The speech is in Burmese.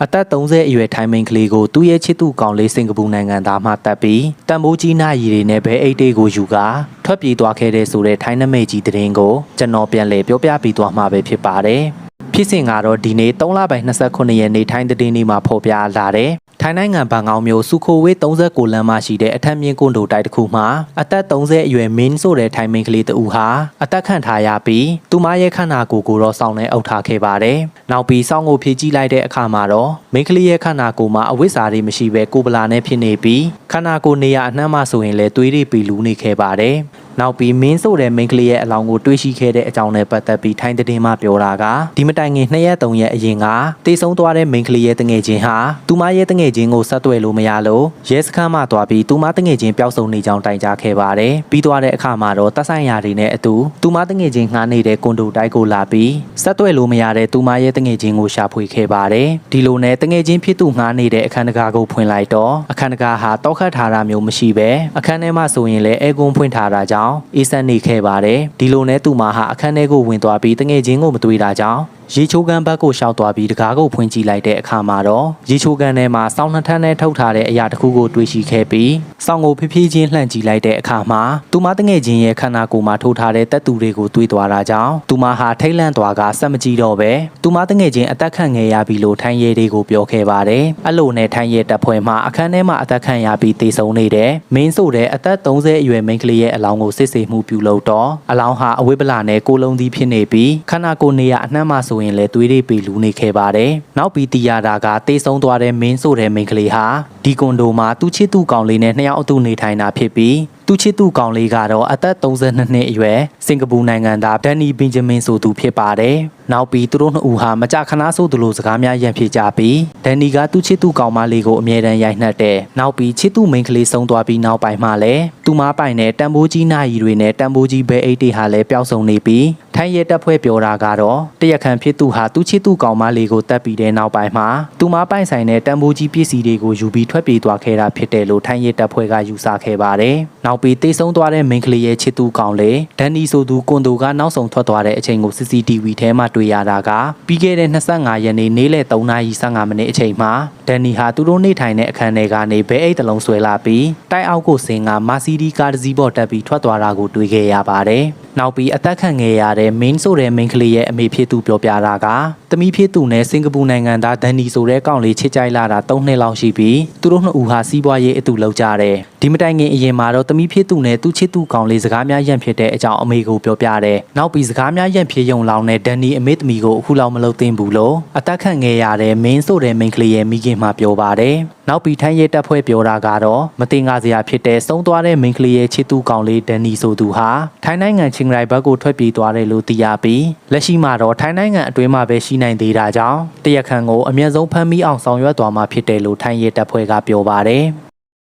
အသက်30အရွယ်ထိုင်းမင်းကလေးကိုသူ့ရဲ့ချစ်သူကောင်လေးစင်ကာပူနိုင်ငံသားမှတပ်ပြီးတန်မိုးကြီးနာရီတွေနဲ့ဘဲအိတ်တေးကိုယူကာထွက်ပြေးသွားခဲ့တဲ့ဆိုတဲ့ထိုင်းနမိတ်ကြီးသတင်းကိုကျွန်တော်ပြန်လည်ပြောပြပေးသွားမှာပဲဖြစ်ပါတယ်။ဖြစ်စဉ်ကတော့ဒီနေ့3လပိုင်း29ရက်နေ့ထိုင်းသတင်းနေ့မှာဖော်ပြလာတဲ့ ထိုင်းနိုင်ငံဘန်ကောက်မြို့စုခိုဝေး39လမ်းမှာရှိတဲ့အထက်မြင့်ကွန်ဒိုတိုက်တစ်ခုမှာအသက်30အရွယ်မင်းဆိုတဲ့ထိုင်းမင်းကလေးတဦးဟာအသက်ခံထားရပြီးသူမရဲ့ခန္ဓာကိုယ်ကိုတော့စောင်းနဲ့အုပ်ထားခဲ့ပါတယ်။နောက်ပြီးစောင်းကိုဖြည့်ကြည့်လိုက်တဲ့အခါမှာတော့မင်းကလေးရဲ့ခန္ဓာကိုယ်မှာအဝိဇ္ဇာတွေမရှိဘဲကိုယ်ပလာနဲ့ဖြစ်နေပြီးခန္ဓာကိုယ်နေရာအနှံ့မှာဆိုရင်လည်းသွေးတွေပီလူနေခဲ့ပါတယ်။ နောက်ပြီးမင်းဆိုတဲ့မိန်းကလေးရဲ့အလောင်းကိုတွေးရှိခဲ့တဲ့အကြောင်းနဲ့ပတ်သက်ပြီးထိုင်းသတင်းမှပြောတာကဒီမတိုင်ခင်2ရက်3ရက်အရင်ကတေဆုံးသွားတဲ့မိန်းကလေးရဲ့တငယ်ချင်းဟာသူမရဲ့တငယ်ချင်းကိုဆက်သွယ်လို့မရလို့ရဲစခန်းမှသွားပြီးသူမတငယ်ချင်းပျောက်ဆုံးနေကြောင်းတိုင်ကြားခဲ့ပါတယ်ပြီးသွားတဲ့အခါမှာတော့တပ်ဆိုင်ရာတွေနဲ့အတူသူမတငယ်ချင်းငှားနေတဲ့ကွန်ဒိုတိုက်ကိုလာပြီးဆက်သွယ်လို့မရတဲ့သူမရဲ့တငယ်ချင်းကိုရှာဖွေခဲ့ပါတယ်ဒီလိုနဲ့တငယ်ချင်းဖြစ်သူငှားနေတဲ့အခန်းတကာကိုဖွင့်လိုက်တော့အခန်းတကာဟာတောက်ခတ်ထားတာမျိုးမရှိပဲအခန်းထဲမှာဆိုရင်လည်းအဲကွန်းဖွင့်ထားတာကြောင့်အေးစက်နေခဲ့ပါတယ်ဒီလိုနဲ့သူမဟာအခန်းထဲကိုဝင်သွားပြီးတငယ်ချင်းကိုမတွေ့တာကြောင့်ရေချိုးကန်ဘက်ကိုရှောက်သွားပြီးတကားကိုဖွင့်ကြည့်လိုက်တဲ့အခါမှာတော့ရေချိုးကန်ထဲမှာစောင်းနှစ်ထန်းနဲ့ထုတ်ထားတဲ့အရာတစ်ခုကိုတွေ့ရှိခဲ့ပြီးစောင်းကိုဖြည်းဖြည်းချင်းလှန့်ကြည့်လိုက်တဲ့အခါမှာသူမတငယ်ချင်းရဲ့ခန္ဓာကိုယ်မှာထိုးထားတဲ့တက်တူတွေကိုတွေးသွားတာကြောင့်သူမဟာထိတ်လန့်သွားကစက်မကြည့်တော့ပဲသူမတငယ်ချင်းအသက်ခံငယ်ရပြီလို့ထိုင်းရဲတွေကိုပြောခဲ့ပါတယ်အဲ့လိုနဲ့ထိုင်းရဲတပ်ဖွဲ့မှအခန်းထဲမှာအသက်ခံရပြီးတေဆုံးနေတဲ့မင်းဆိုတဲ့အသက်30အရွယ်မိန်းကလေးရဲ့အလောင်းကိုစစ်ဆေးမှုပြုလုပ်တော့အလောင်းဟာအဝိပလာနဲ့ကိုလုံးသီးဖြစ်နေပြီးခန္ဓာကိုယ်နေရအနှံ့မှဆိုရင်လည်းသွေးတွေပေလူနေခဲ့ပါတယ်။နောက်ပြီးတီရတာကတေဆုံးသွားတဲ့မင်းဆိုတဲ့မိန်းကလေးဟာဒီကွန်ဒိုမှာသူ့ချစ်သူကောင်လေးနဲ့နှစ်ယောက်အတူနေထိုင်တာဖြစ်ပြီး သူချစ်သူကောင်လေးကတော့အသက်32နှစ်အရွယ်စင်ကာပူနိုင်ငံသားဒန်နီဘင်ဂျမင်ဆိုသူဖြစ်ပါတယ်။နောက်ပြီးသူတို့နှစ်ဦးဟာမကြခဏဆိုသလိုစကားများရန်ဖြစ်ကြပြီးဒန်နီကသူ့ချစ်သူကောင်မလေးကိုအမြဲတမ်းရိုက်နှက်တယ်။နောက်ပြီးချစ်သူမိန်းကလေးဆုံးသွားပြီးနောက်ပိုင်းမှာလည်းသူမပိုင်တဲ့တန်ဖိုးကြီးနာရီတွေနဲ့တန်ဖိုးကြီးဘဲအိတ်တွေဟာလည်းပျောက်ဆုံးနေပြီးထိုင်းရဲတပ်ဖွဲ့ပြောတာကတော့တရက်ခံဖြစ်သူဟာသူ့ချစ်သူကောင်မလေးကိုတပ်ပြီးတဲ့နောက်ပိုင်းမှာသူမပိုင်ဆိုင်တဲ့တန်ဖိုးကြီးပစ္စည်းတွေကိုယူပြီးထွက်ပြေးသွားခဲ့တာဖြစ်တယ်လို့ထိုင်းရဲတပ်ဖွဲ့ကယူဆခဲ့ပါတယ်။နောက်ပြီးတေဆုံးသွားတဲ့မိန်းကလေးရဲ့ချစ်သူကောင်လေးဒန်နီဆိုသူကွန်ဒိုကနောက်ဆုံးထွက်သွားတဲ့အချိန်ကို CCTV ထဲမှာတွေ့ရတာကပြီးခဲ့တဲ့25ရက်နေ့နေ့လယ်3:15မိနစ်အချိန်မှာဒန်နီဟာသူတို့နေထိုင်တဲ့အခန်းထဲကနေဘဲအိတ်တစ်လုံးဆွဲလာပြီးတိုက်အောက်ကိုဆင်းကမာစီဒီကားတစ်စီးပေါ်တက်ပြီးထွက်သွားတာကိုတွေ့ခဲ့ရပါတယ်။နောက်ပြီးအသက်ခံခဲ့ရတဲ့ main ဆိုတဲ့ main ကလေးရဲ့အမေဖြစ်သူပြောပြတာက တမီးဖြစ်သူနဲ့စင်ကာပူနိုင်ငံသားဒန်နီဆိုတဲ့ကောင်လေးချစ်ကြိုက်လာတာ3နှစ်လောက်ရှိပြီးသူတို့နှစ်ဦးဟာစီးပွားရေးအတူလုပ်ကြတယ်။ဒီမတိုင်ခင်အရင်မှာတော့တမီးဖြစ်သူနဲ့သူ့ချစ်သူကောင်လေးစကားများရန့်ဖြစ်တဲ့အကြောင်းအမေကိုပြောပြတယ်။နောက်ပြီးစကားများရန့်ဖြစ်ယုံလောင်တဲ့ဒန်နီအမေသမီးကိုအခုလောက်မလုပ်သင့်ဘူးလို့အသက်ခံခဲ့ရတဲ့ main ဆိုတဲ့ main ကလေးရဲ့မိခင်မှပြောပါတယ်။နောက်ပြီးထိုင်းရဲတပ်ဖွဲ့ပြောတာကတော့မတင်ကားစရာဖြစ်တဲ့ဆုံးသွားတဲ့ main ကလေးရဲ့ချစ်သူကောင်လေးဒန်နီဆိုသူဟာထိုင်းနိုင်ငံချင်းရိုင်ဘက်ကိုထွက်ပြေးသွားတယ်လို့သိရပြီးလက်ရှိမှာတော့ထိုင်းနိုင်ငံအတွင်းမှာပဲရှိနိုင်သေးတာကြောင့်တရက်ခန်ကိုအမျက်ဆုံးဖမ်းမိအောင်ဆောင်ရွက်သွားမှာဖြစ်တယ်လို့ထိုင်းရဲတပ်ဖွဲ့ကပြောပါတယ်။